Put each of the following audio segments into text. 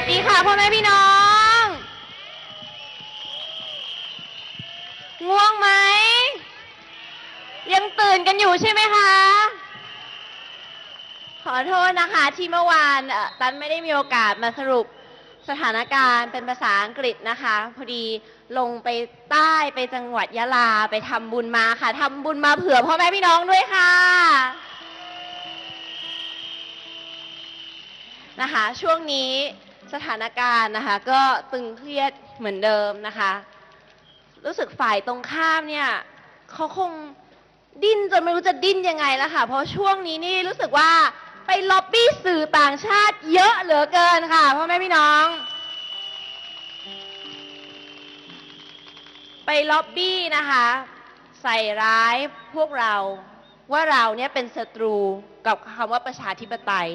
วัสดีค่ะพ่อแม่พี่น้อง ง่วงไหม ยังตื่นกันอยู่ใช่ไหมคะ ขอโทษนะคะที่เมื่อวานตันไม่ได้มีโอกาสมาสรุปสถานการณ์เป็นภาษาอังกฤษนะคะ พอดีลงไปใต้ไปจังหวัดยะลาไปทำบุญมาค่ะทำบุญมาเผื่อพ่อแม่พี่น้องด้วยค่ะนะคะช่วงนี้ สถานการณ์นะคะ ก็ตึงเครียดเหมือนเดิมนะคะ รู้สึกฝ่ายตรงข้ามเนี่ยเขาคงดิ้นจนไม่รู้จะดิ้นยังไงแล้วค่ะ เพราะช่วงนี้นี่รู้สึกว่าไปล็อบบี้สื่อต่างชาติเยอะเหลือเกินค่ะพ่อแม่พี่น้อง ไปล็อบบี้นะคะ ใส่ร้ายพวกเราว่าเราเนี่ยเป็นศัตรูกับคำว่าประชาธิปไตย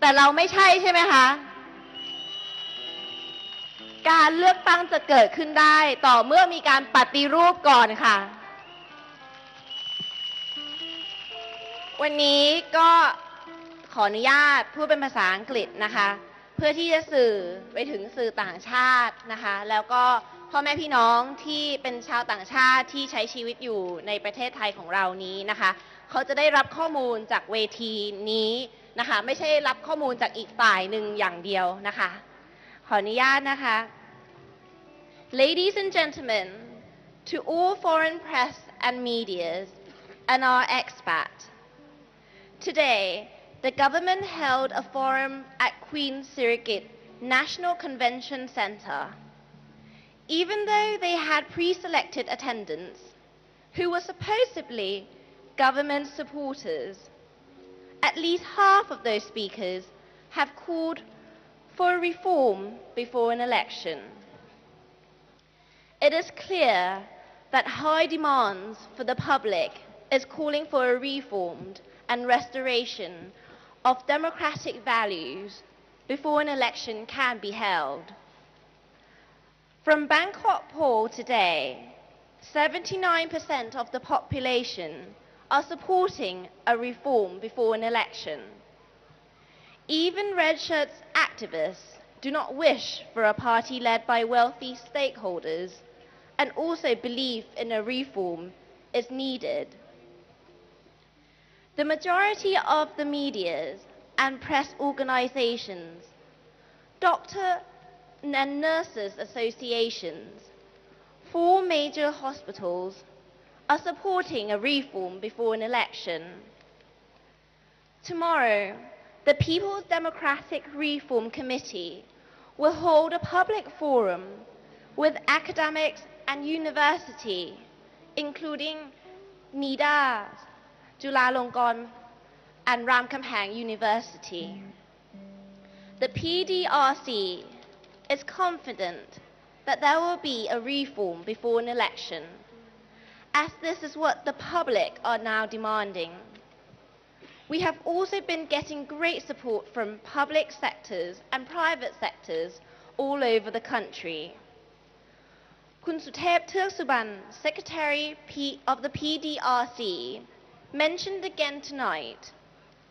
แต่เราไม่ใช่ใช่ไหมคะ การเลือกตั้งจะเกิดขึ้นได้ ต่อเมื่อมีการปฏิรูปก่อนค่ะ วันนี้ก็ขออนุญาตพูดเป็นภาษาอังกฤษนะคะ เพื่อที่จะสื่อไปถึงสื่อต่างชาตินะคะ แล้วก็พ่อแม่พี่น้องที่เป็นชาวต่างชาติที่ใช้ชีวิตอยู่ในประเทศไทยของเรานี้นะคะ เขาจะได้รับข้อมูลจากเวทีนี้นะคะ ไม่ใช่รับข้อมูลจากอีกฝ่ายหนึ่งอย่างเดียวนะคะ ขออนุญาตนะคะ Ladies and gentlemen, to all foreign press and medias and our expat, today the government held a forum at Queen Surrogate National Convention Centre. Even though they had pre-selected attendants who were supposedly government supporters, at least half of those speakers have called for a reform before an election. It is clear that high demands for the public is calling for a reformed and restoration of democratic values before an election can be held. From Bangkok poll today, 79% of the population are supporting a reform before an election. Even Red Shirts activists do not wish for a party led by wealthy stakeholders and also believe in a reform is needed. The majority of the medias and press organizations, doctor and nurses associations, four major hospitals are supporting a reform before an election. Tomorrow, the People's Democratic Reform Committee will hold a public forum with academics and university, including NIDA, Chulalongkorn, and Ramkhamhaeng University. The PDRC is confident that there will be a reform before an election, as this is what the public are now demanding. We have also been getting great support from public sectors and private sectors all over the country. Kun Suthep Suban, Secretary of the PDRC, mentioned again tonight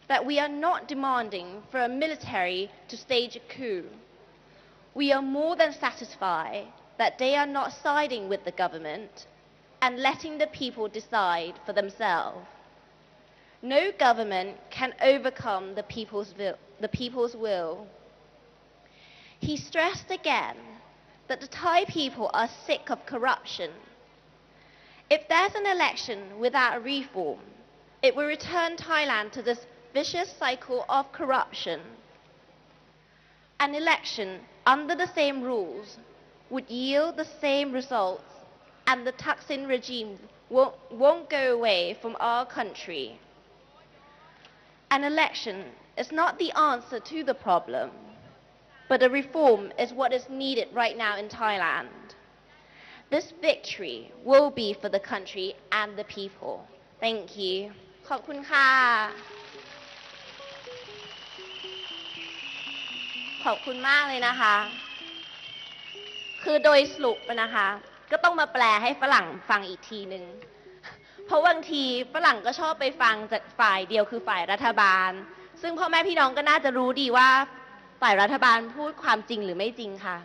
that we are not demanding for a military to stage a coup. We are more than satisfied that they are not siding with the government and letting the people decide for themselves. No government can overcome the people's will. The people's will. He stressed again that the Thai people are sick of corruption. If there's an election without reform, it will return Thailand to this vicious cycle of corruption. An election under the same rules would yield the same results, and the Thaksin regime won't, won't go away from our country. An election is not the answer to the problem, but a reform is what is needed right now in Thailand. This victory will be for the country and the people. Thank you. ขอบคุณค่ะ ขอบคุณมากเลยนะคะ คือโดยสรุปนะคะ ก็ต้องมาแปลให้ฝรั่งฟังอีกทีหนึ่ง เพราะบางทีฝรั่งก็ชอบไปฟังจากฝ่ายเดียวคือฝ่ายรัฐบาล ซึ่งพ่อแม่พี่น้องก็น่าจะรู้ดีว่าฝ่ายรัฐบาลพูดความจริงหรือไม่จริงค่ะ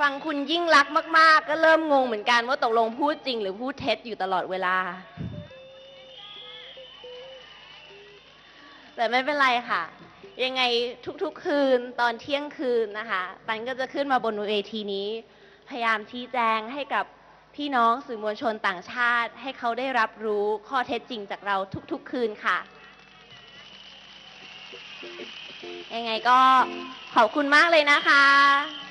ฟังคุณยิ่งรักมาก ๆ ก็เริ่มงงเหมือนกันว่าตกลงพูดจริง หรือพูดเท็จอยู่ตลอดเวลา แต่ไม่เป็นไรค่ะ ยังไงทุกๆคืนตอนเที่ยงคืนนะคะปันก็จะขึ้นมาบนเวทีนี้ พยายามชี้แจงให้กับพี่น้องสื่อมวลชนต่างชาติ ให้เขาได้รับรู้ข้อเท็จจริงจากเราทุกๆคืนค่ะ ยังไงก็ขอบคุณมากเลยนะคะ